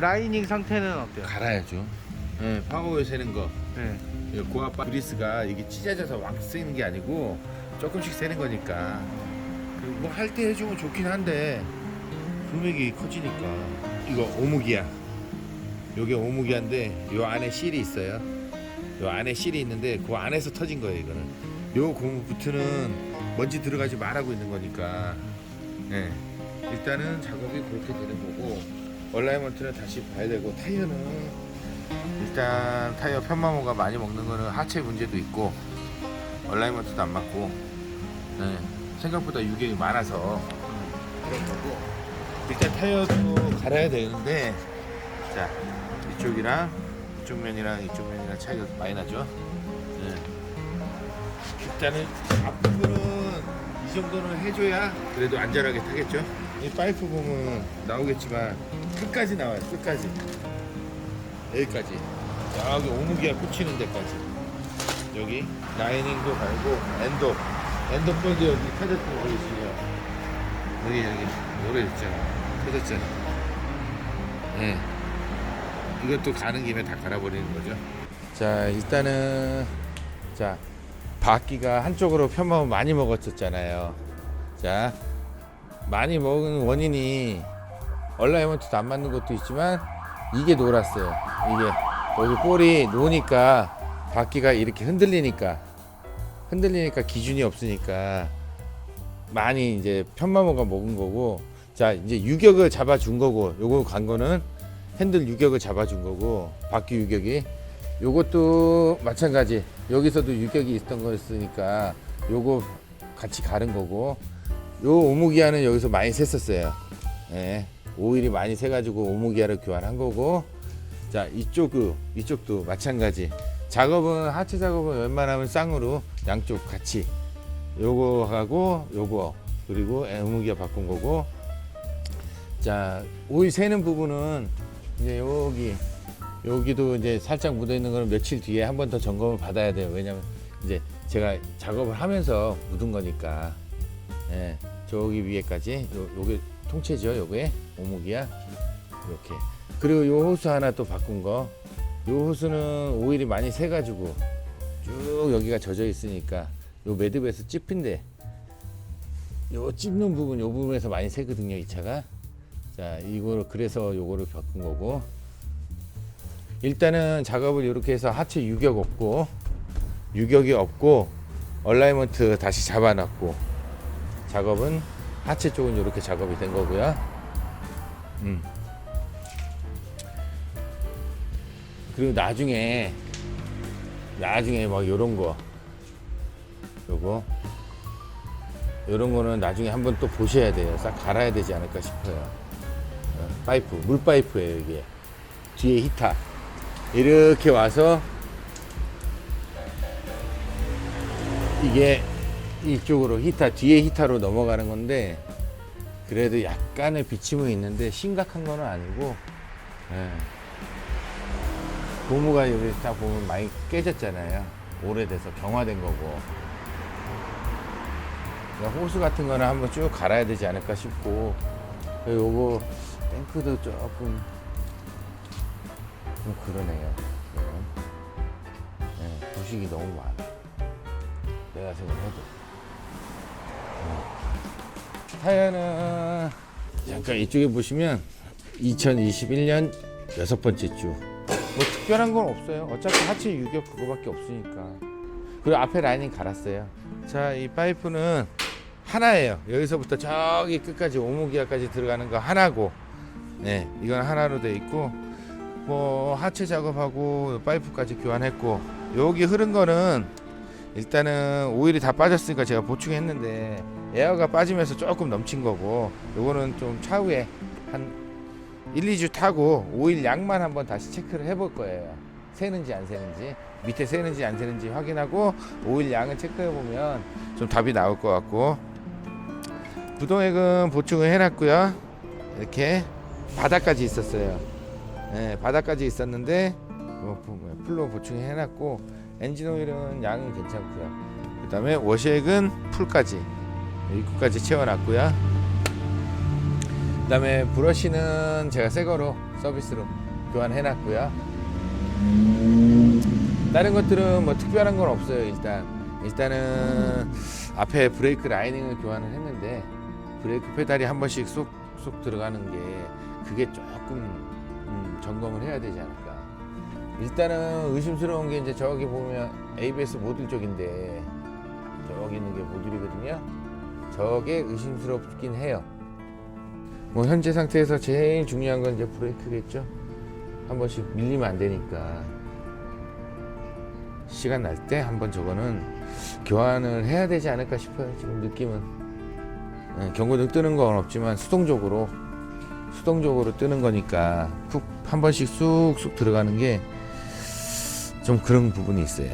라이닝 상태는 어때요? 갈아야죠. 예, 파워에 새는 거. 네. 이 고압 그리스가 이게 찢어져서 막 쓰이는 게 아니고 조금씩 새는 거니까 뭐 할 때 해주면 좋긴 한데 금액이 커지니까 이거 오무기야 요게 오무기야인데 요 안에 실이 있어요 요 안에 실이 있는데 그 안에서 터진 거예요 이거는 요 고무부트는 먼지 들어가지 말라고 있는 거니까 예 일단은 작업이 그렇게 되는 거고 얼라이먼트는 다시 봐야 되고 타이어는 일단 타이어 편마모가 많이 먹는 거는 하체 문제도 있고 얼라이먼트도 안 맞고 네, 생각보다 유격이 많아서 그런 거고. 일단 타이어도 갈아야 되는데 자 이쪽이랑 이쪽 면이랑 이쪽 면이랑 차이가 많이 나죠? 네. 일단은 앞부분은 이 정도는 해줘야 그래도 안전하게 타겠죠? 이 파이프 보면 나오겠지만 끝까지 나와요 끝까지. 여기까지. 여기 오무기가 꽂히는 데까지. 여기 라이닝도 갈고 엔도 엔도 본드 여기 터졌던 거 보이시죠? 여기 여기. 오래됐잖아. 터졌잖아. 네 이것도 가는 김에 다 갈아버리는 거죠? 자 일단은 자 바퀴가 한쪽으로 편마을 많이 먹었었잖아요. 자 많이 먹은 원인이 얼라이먼트도 안 맞는 것도 있지만 이게 놀았어요. 이게 여기 볼이 노니까 바퀴가 이렇게 흔들리니까 흔들리니까 기준이 없으니까 많이 이제 편마모가 먹은 거고 자 이제 유격을 잡아준 거고 요거 간 거는 핸들 유격을 잡아준 거고 바퀴 유격이 요것도 마찬가지 여기서도 유격이 있던 거였으니까 요거 같이 가른 거고 요 오무기아는 여기서 많이 샜었어요. 예. 오일이 많이 새가지고 오무기아를 교환한 거고. 자 이쪽도 이쪽도 마찬가지. 작업은 하체 작업은 웬만하면 쌍으로 양쪽 같이. 요거 하고 요거. 그리고 오무기아 바꾼 거고. 자 오일 새는 부분은 이제 여기 여기도 이제 살짝 묻어 있는 거는 며칠 뒤에 한 번 더 점검을 받아야 돼요. 왜냐면 이제 제가 작업을 하면서 묻은 거니까. 예, 저기 위에까지. 요, 요게 통째죠 요게 오목이야? 이렇게. 그리고 요 호스 하나 또 바꾼 거요 호스는 오일이 많이 새 가지고 쭉 여기가 젖어 있으니까 요 매듭에서 찝힌데 요 찝는 부분 요 부분에서 많이 새거든요 이 차가. 자 이거를 그래서 요거를 바꾼 거고. 일단은 작업을 이렇게 해서 하체 유격 없고 유격이 없고 얼라이먼트 다시 잡아놨고 작업은 하체 쪽은 이렇게 작업이 된 거고요. 음. 그리고 나중에 나중에 막 요런 거 요거 요런 거는 나중에 한번 또 보셔야 돼요. 싹 갈아야 되지 않을까 싶어요. 어, 파이프 물 파이프예요 이게 뒤에 히타 이렇게 와서 이게 이쪽으로 히타 뒤에 히타로 넘어가는 건데 그래도 약간의 비침은 있는데 심각한 거는 아니고 예. 고무가 여기 딱 보면 많이 깨졌잖아요. 오래돼서 경화된 거고. 그러니까 호스 같은 거는 한번 쭉 갈아야 되지 않을까 싶고. 요거 탱크도 조금 좀 그러네요. 예, 부식이 너무 많아. 내가 생각해도 타이어는 잠깐 이쪽에 보시면 2021년 여섯 번째 주. 뭐 특별한 건 없어요. 어차피 하체 유격 그거밖에 없으니까. 그리고 앞에 라이닝 갈았어요. 자, 이 파이프는 하나예요. 여기서부터 저기 끝까지 오목이야까지 들어가는 거 하나고, 네, 이건 하나로 돼 있고, 뭐 하체 작업하고 파이프까지 교환했고, 여기 흐른 거는 일단은 오일이 다 빠졌으니까 제가 보충했는데 에어가 빠지면서 조금 넘친 거고 요거는 좀 차후에 한 1, 2주 타고 오일 양만 한번 다시 체크를 해볼 거예요. 새는지 안 새는지 밑에 새는지 안 새는지 확인하고 오일 양을 체크해 보면 좀 답이 나올 것 같고. 부동액은 보충을 해놨고요. 이렇게 바닥까지 있었어요. 네, 바닥까지 있었는데 뭐, 풀로 보충해 놨고 엔진 오일은 양은 괜찮고요. 그 다음에 워시액은 풀까지 입구까지 채워놨고요. 그 다음에 브러쉬는 제가 새 거로 서비스로 교환해 놨고요. 다른 것들은 뭐 특별한 건 없어요. 일단 일단은 앞에 브레이크 라이닝을 교환을 했는데 브레이크 페달이 한 번씩 쏙 쏙 들어가는 게 그게 조금 음, 점검을 해야 되지 않을까. 일단은 의심스러운 게 이제 저기 보면 ABS 모듈 쪽인데 저기 있는 게 모듈이거든요. 저게 의심스럽긴 해요. 뭐 현재 상태에서 제일 중요한 건 이제 브레이크겠죠. 한 번씩 밀리면 안 되니까 시간 날 때 한 번 저거는 교환을 해야 되지 않을까 싶어요. 지금 느낌은 예, 경고등 뜨는 건 없지만 수동적으로 수동적으로 뜨는 거니까 푹 한 번씩 쑥쑥 들어가는 게 좀 그런 부분이 있어요.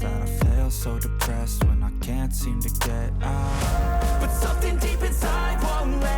That I feel so depressed when I can't seem to get out. But something deep inside won't let